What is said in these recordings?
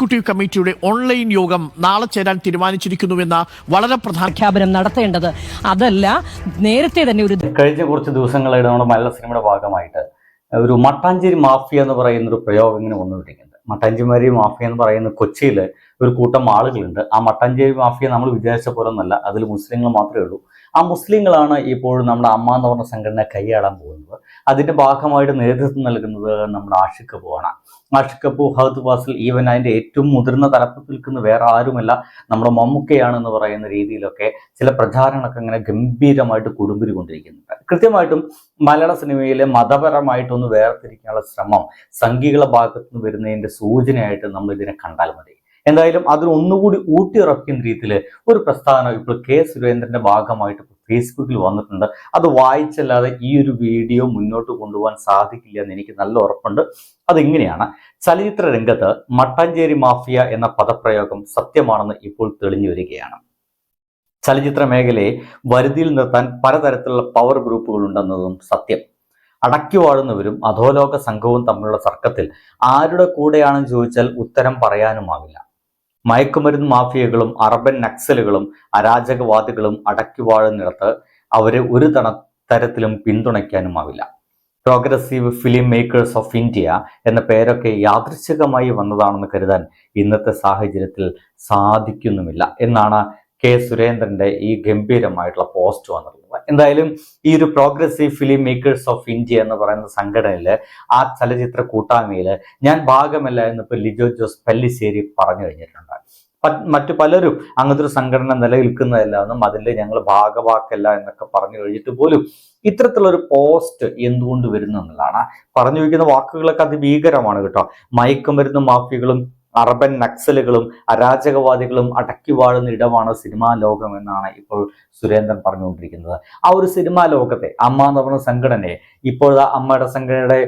Executive കമ്മിറ്റിയുടെ online യോഗം നാളെ ചേരാൻ തീരുമാനിച്ചിരിക്കുന്നുവെന്ന വളരെ പ്രധാന പ്രഖ്യാപനം നടത്തേണ്ടത് അതല്ല നേരത്തെ തന്നെ ഒരു കഴിഞ്ഞ കുറച്ച് ദിവസങ്ങളായിട്ട് നമ്മുടെ മലയാള സിനിമയുടെ ഭാഗമായിട്ട് ഒരു മട്ടാഞ്ചേരി മാഫിയ എന്ന് പറയുന്ന ഒരു പ്രയോഗം ഇങ്ങനെ വന്നുകൊണ്ടിരിക്കുന്നത് മട്ടാഞ്ചേരി മാഫിയ എന്ന് പറയുന്ന കൊച്ചിയിൽ ഒരു കൂട്ടം ആളുകളുണ്ട്. ആ മട്ടാഞ്ചേരി മാഫിയ നമ്മൾ വിചാരിച്ച പോലെ ഒന്നല്ല അതിൽ മുസ്ലിങ്ങൾ മാത്രമേ ഉള്ളൂ. ആ മുസ്ലിങ്ങളാണ് ഇപ്പോൾ നമ്മുടെ അമ്മ എന്ന് പറഞ്ഞ സംഘടന കൈയാടാൻ പോകുന്നത്. അതിന്റെ ഭാഗമായിട്ട് നേതൃത്വം നൽകുന്നത് നമ്മുടെ ആഷിഖ് കപൂറാണ് ആഷിഖ് കപൂർ ഹൗദ് ഫാസിൽ ഈവൻ അതിന്റെ ഏറ്റവും മുതിർന്ന തലപ്പത്തിൽ നിൽക്കുന്ന വേറെ ആരുമല്ല നമ്മുടെ മമ്മൂക്കയാണെന്ന് പറയുന്ന രീതിയിലൊക്കെ ചില പ്രചാരണങ്ങളൊക്കെ ഇങ്ങനെ ഗംഭീരമായിട്ട് കുടുംബിരി കൊണ്ടിരിക്കുന്നുണ്ട്. കൃത്യമായിട്ടും മലയാള സിനിമയിലെ മതപരമായിട്ടൊന്ന് വേർതിരിക്കാനുള്ള ശ്രമം സംഘികളുടെ ഭാഗത്തുനിന്ന് വരുന്നതിന്റെ സൂചനയായിട്ട് നമ്മൾ ഇതിനെ കണ്ടാൽ മതി. എന്തായാലും അതിന് ഒന്നുകൂടി ഊട്ടിയുറപ്പിക്കുന്ന രീതിയിൽ ഒരു പ്രസ്താവന ഇപ്പോൾ കെ സുരേന്ദ്രന്റെ ഭാഗമായിട്ട് ഫേസ്ബുക്കിൽ വന്നിട്ടുണ്ട്. അത് വായിച്ചല്ലാതെ ഈ ഒരു വീഡിയോ മുന്നോട്ട് കൊണ്ടുപോകാൻ സാധിക്കില്ല എന്ന് എനിക്ക് നല്ല ഉറപ്പുണ്ട്. അതിങ്ങനെയാണ്? ചലച്ചിത്ര രംഗത്ത് മട്ടാഞ്ചേരി മാഫിയ എന്ന പദപ്രയോഗം സത്യമാണെന്ന് ഇപ്പോൾ തെളിഞ്ഞു വരികയാണ്. ചലച്ചിത്ര മേഖലയെ വരുതിയിൽ നിർത്താൻ പലതരത്തിലുള്ള പവർ ഗ്രൂപ്പുകൾ ഉണ്ടെന്നതും സത്യം. അടക്കി വാഴുന്നവരും അധോലോക സംഘവും തമ്മിലുള്ള തർക്കത്തിൽ ആരുടെ കൂടെയാണെന്ന് ചോദിച്ചാൽ ഉത്തരം പറയാനുമാവില്ല. മയക്കുമരുന്ന് മാഫിയകളും അറബൻ നക്സലുകളും അരാജകവാദികളും അടക്കിവാഴുന്നിടത്ത് അവരെ ഒരു തണ തരത്തിലും പിന്തുണയ്ക്കാനുമാവില്ല. Progressive film makers of India എന്ന പേരൊക്കെ യാദൃച്ഛികമായി വന്നതാണെന്ന് കരുതാൻ ഇന്നത്തെ സാഹചര്യത്തിൽ സാധിക്കുന്നുമില്ല എന്നാണ് കെ സുരേന്ദ്രന്റെ ഈ ഗംഭീരമായിട്ടുള്ള പോസ്റ്റ് വന്നിട്ടുള്ളത് എന്തായാലും ഈ ഒരു progressive film makers of India എന്ന് പറയുന്ന സംഘടനയിൽ ആ ചലച്ചിത്ര കൂട്ടായ്മയിൽ ഞാൻ ഭാഗമല്ല എന്നിപ്പോൾ ലിജോ ജോസ് പല്ലിശ്ശേരി പറഞ്ഞു കഴിഞ്ഞിട്ടുണ്ട്. മറ്റു പലരും അങ്ങനത്തെ ഒരു സംഘടന നിലനിൽക്കുന്നതല്ല എന്നും അതിൽ ഞങ്ങൾ ഭാഗവാക്കല്ല എന്നൊക്കെ പറഞ്ഞു കഴിഞ്ഞിട്ട് പോലും ഇത്തരത്തിലുള്ള ഒരു പോസ്റ്റ് എന്തുകൊണ്ട് വരുന്നു എന്നുള്ളതാണ്. പറഞ്ഞു വയ്ക്കുന്ന വാക്കുകളൊക്കെ അതിഭീകരമാണ് കേട്ടോ. മയക്കുമരുന്ന് മാഫിയകളും അറബൻ നക്സലുകളും അരാജകവാദികളും അടക്കി വാഴുന്ന ഇടമാണ് സിനിമാ ലോകം എന്നാണ് ഇപ്പോൾ സുരേന്ദ്രൻ പറഞ്ഞുകൊണ്ടിരിക്കുന്നത്. ആ ഒരു സിനിമാ ലോകത്തെ അമ്മ എന്ന് പറഞ്ഞ സംഘടനയെ ഇപ്പോഴത്തെ അമ്മയുടെ സംഘടനയുടെ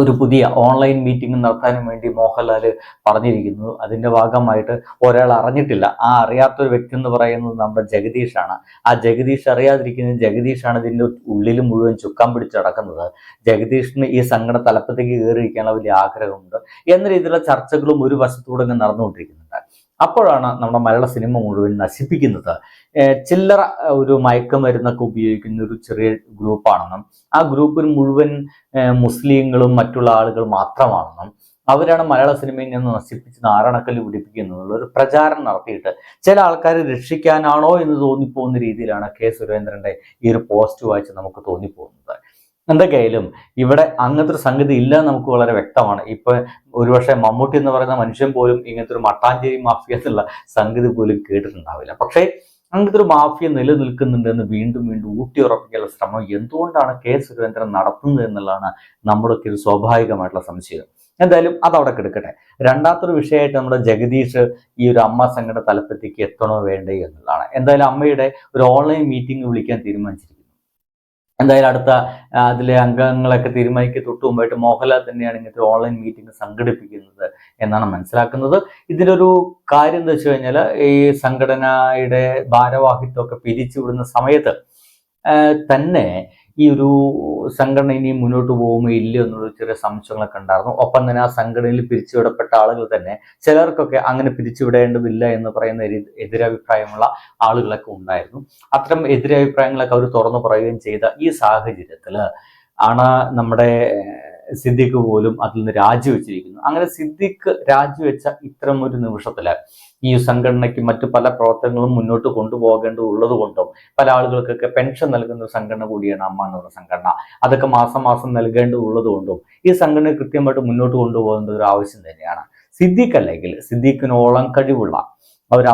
ഒരു പുതിയ ഓൺലൈൻ മീറ്റിംഗ് നടത്താനും വേണ്ടി മോഹൻലാൽ പറഞ്ഞിരിക്കുന്നു. അതിന്റെ ഭാഗമായിട്ട് ഒരാൾ അറിഞ്ഞിട്ടില്ല. ആ അറിയാത്ത ഒരു വ്യക്തി എന്ന് പറയുന്നത് നമ്മുടെ ജഗദീഷാണ്. ആ ജഗദീഷ് അറിയാതിരിക്കുന്നത് ജഗദീഷാണ് ഇതിന്റെ ഉള്ളിൽ മുഴുവൻ ചുക്കാൻ പിടിച്ച് നടക്കുന്നത്. ജഗദീഷിന് ഈ സംഘടന തലപ്പത്തേക്ക് കയറിയിരിക്കാനുള്ള വലിയ ആഗ്രഹമുണ്ട്. എന്ന രീതിയിലുള്ള ചർച്ചകളും ഒരു വശത്തൂടെ ഇങ്ങനെ നടന്നുകൊണ്ടിരിക്കുന്നുണ്ട്. അപ്പോഴാണ് നമ്മുടെ മലയാള സിനിമ മുഴുവൻ നശിപ്പിക്കുന്നത്. ചില്ലറ ഒരു മയക്കുമരുന്നൊക്കെ ഉപയോഗിക്കുന്ന ഒരു ചെറിയ ഗ്രൂപ്പാണെന്നും ആ ഗ്രൂപ്പിൽ മുഴുവൻ മുസ്ലിങ്ങളും മറ്റുള്ള ആളുകൾ മാത്രമാണെന്നും അവരാണ് മലയാള സിനിമയിൽ നിന്ന് നശിപ്പിച്ച് നാരണക്കല്ല് പിടിപ്പിക്കുന്നത് ഒരു പ്രചാരണം നടത്തിയിട്ട് ചില ആൾക്കാരെ രക്ഷിക്കാനാണോ എന്ന് തോന്നിപ്പോകുന്ന രീതിയിലാണ് കെ സുരേന്ദ്രന്റെ ഈ ഒരു പോസ്റ്റ് വായിച്ച് നമുക്ക് തോന്നിപ്പോകുന്നത്. എന്തൊക്കെയായാലും ഇവിടെ അങ്ങനത്തെ ഒരു സംഗതി ഇല്ല നമുക്ക് വളരെ വ്യക്തമാണ്. ഇപ്പൊ ഒരുപക്ഷെ മമ്മൂട്ടി എന്ന് പറയുന്ന മനുഷ്യൻ പോലും ഇങ്ങനത്തെ ഒരു മട്ടാഞ്ചേരി മാഫിയ എന്നുള്ള സംഗതി പോലും കേട്ടിട്ടുണ്ടാവില്ല. പക്ഷേ അങ്ങനത്തെ ഒരു മാഫിയ നിലനിൽക്കുന്നുണ്ട് എന്ന് വീണ്ടും വീണ്ടും ഊട്ടി ഉറപ്പിക്കാനുള്ള ശ്രമം എന്തുകൊണ്ടാണ് കെ സുരേന്ദ്രൻ നടത്തുന്നത് എന്നുള്ളതാണ് നമ്മുടെയൊക്കെ ഒരു സ്വാഭാവികമായിട്ടുള്ള സംശയം. എന്തായാലും അതവിടെ കിടക്കട്ടെ. രണ്ടാമത്തൊരു വിഷയമായിട്ട് നമ്മുടെ ജഗദീഷ് ഈ ഒരു അമ്മ സംഘടന തലപ്പത്തേക്ക് എത്തണോ വേണ്ടേ എന്നുള്ളതാണ്. എന്തായാലും അമ്മയുടെ ഒരു ഓൺലൈൻ മീറ്റിംഗ് വിളിക്കാൻ തീരുമാനിച്ചിരിക്കുന്നു. എന്തായാലും അടുത്ത അതിലെ അംഗങ്ങളൊക്കെ തീരുമാനിക്കുക തൊട്ട് മുമ്പായിട്ട് മോഹൻലാൽ തന്നെയാണ് ഇങ്ങനത്തെ ഓൺലൈൻ മീറ്റിംഗ് സംഘടിപ്പിക്കുന്നത് എന്നാണ് മനസ്സിലാക്കുന്നത്. ഇതിന്റെ ഒരു കാര്യം എന്താ വെച്ച് കഴിഞ്ഞാൽ ഈ സംഘടനയുടെ ഭാരവാഹിത്വമൊക്കെ പിരിച്ചുവിടുന്ന സമയത്ത് തന്നെ ഈ ഒരു സംഘടന ഇനി മുന്നോട്ട് പോകുമോ ഇല്ലയോ എന്നുള്ള ചെറിയ സംശയങ്ങളൊക്കെ ഉണ്ടായിരുന്നു. ഒപ്പം തന്നെ ആ സംഘടനയിൽ പിരിച്ചുവിടപ്പെട്ട ആളുകൾ തന്നെ ചിലർക്കൊക്കെ അങ്ങനെ പിരിച്ചുവിടേണ്ടതില്ല എന്ന് പറയുന്ന എതിരഭിപ്രായമുള്ള ആളുകളൊക്കെ ഉണ്ടായിരുന്നു. അത്തരം എതിരഭിപ്രായങ്ങളൊക്കെ അവർ തുറന്നു പറയുകയും ചെയ്ത ഈ സാഹചര്യത്തിൽ ആണ് നമ്മുടെ സിദ്ദിഖ് പോലും അതിൽ നിന്ന് രാജിവെച്ചിരിക്കുന്നു. അങ്ങനെ സിദ്ദിഖ് രാജിവെച്ച ഇത്തരം ഒരു നിമിഷത്തിൽ ഈ സംഘടനയ്ക്ക് മറ്റു പല പ്രവർത്തനങ്ങളും മുന്നോട്ട് കൊണ്ടുപോകേണ്ടതുള്ളത് കൊണ്ടും പല ആളുകൾക്കൊക്കെ പെൻഷൻ നൽകുന്ന ഒരു സംഘടന കൂടിയാണ് അമ്മ എന്ന് പറയുന്ന സംഘടന. അതൊക്കെ മാസം മാസം നൽകേണ്ടതുള്ളത് കൊണ്ടും ഈ സംഘടന കൃത്യമായിട്ട് മുന്നോട്ട് കൊണ്ടുപോകേണ്ട ഒരു ആവശ്യം തന്നെയാണ്. സിദ്ദിഖ് അല്ലെങ്കിൽ സിദ്ദിഖിനോളം കഴിവുള്ള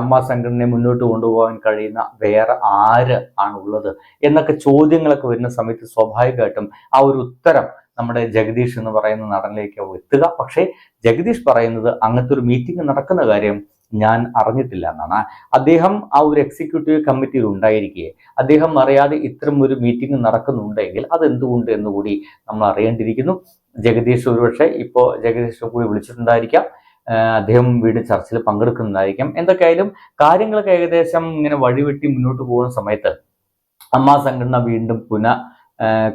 അമ്മ സംഘടനയെ മുന്നോട്ട് കൊണ്ടുപോകാൻ കഴിയുന്ന വേറെ ആര് ആണുള്ളത് എന്നൊക്കെ ചോദ്യങ്ങളൊക്കെ വരുന്ന സമയത്ത് സ്വാഭാവികമായിട്ടും ആ ഒരു ഉത്തരം നമ്മുടെ ജഗദീഷ് എന്ന് പറയുന്ന നടനിലേക്ക് എത്തുക. പക്ഷേ ജഗദീഷ് പറയുന്നത് അങ്ങനത്തെ ഒരു മീറ്റിംഗ് നടക്കുന്ന കാര്യം ഞാൻ അറിഞ്ഞിട്ടില്ല എന്നാണ്. അദ്ദേഹം ആ ഒരു എക്സിക്യൂട്ടീവ് കമ്മിറ്റിയിൽ ഉണ്ടായിരിക്കെ. അദ്ദേഹം അറിയാതെ ഇത്തരം ഒരു മീറ്റിംഗ് നടക്കുന്നുണ്ടെങ്കിൽ അതെന്തുകൊണ്ട് എന്നുകൂടി നമ്മൾ അറിയേണ്ടിയിരിക്കുന്നു. ജഗദീഷ് ഒരുപക്ഷെ ഇപ്പോൾ ജഗദീഷ് കൂടി വിളിച്ചിട്ടുണ്ടായിരിക്കാം. അദ്ദേഹം വീട് ചർച്ചയിൽ പങ്കെടുക്കുന്നതായിരിക്കാം. എന്തൊക്കെയായാലും കാര്യങ്ങളൊക്കെ ഏകദേശം ഇങ്ങനെ വഴിവെട്ടി മുന്നോട്ട് പോകുന്ന സമയത്ത് അമ്മാ സംഘടന വീണ്ടും പുന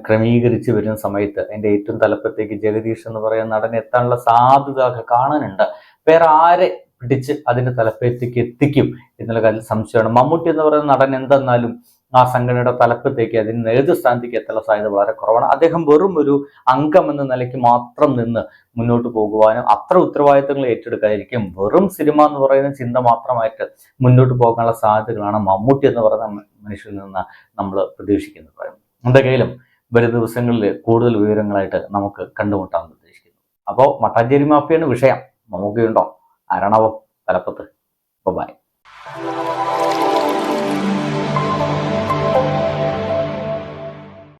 ക്രമീകരിച്ച് വരുന്ന സമയത്ത് എന്റെ ഏറ്റവും തലപ്പത്തേക്ക് ജഗദീഷ് എന്ന് പറയുന്ന നടൻ എത്താനുള്ള സാധ്യത കാണാനുണ്ട്. വേറെ ആരെ പിടിച്ച് അതിന്റെ തലപ്പത്തേക്ക് എത്തിക്കും എന്നുള്ള കാര്യത്തിൽ സംശയമാണ്. മമ്മൂട്ടി എന്ന് പറയുന്ന നടൻ എന്തെന്നാലും ആ സംഘടനയുടെ തലപ്പത്തേക്ക് അതിന് നേതൃസ്ഥാനത്തേക്ക് എത്താനുള്ള സാധ്യത വളരെ കുറവാണ്. അദ്ദേഹം വെറും ഒരു അംഗം എന്ന നിലയ്ക്ക് മാത്രം നിന്ന് മുന്നോട്ട് പോകുവാനും അത്ര ഉത്തരവാദിത്തങ്ങൾ ഏറ്റെടുക്കാതിരിക്കും. വെറും സിനിമ എന്ന് പറയുന്ന ചിന്ത മാത്രമായിട്ട് മുന്നോട്ട് പോകാനുള്ള സാധ്യതകളാണ് മമ്മൂട്ടി എന്ന് പറയുന്ന മനുഷ്യനിൽ നിന്ന് നമ്മൾ പ്രതീക്ഷിക്കുന്നത്. എന്തൊക്കെയാലും വരും ദിവസങ്ങളിൽ കൂടുതൽ വിവരങ്ങളായിട്ട് നമുക്ക് കണ്ടുമുട്ടാൻ ഉദ്ദേശിക്കുന്നു. അപ്പോൾ മട്ടാഞ്ചേരി മാഫിയാണ് വിഷയം നമുക്കുണ്ടോ ആരാണാവോ തലപ്പത്ത്? ബൈ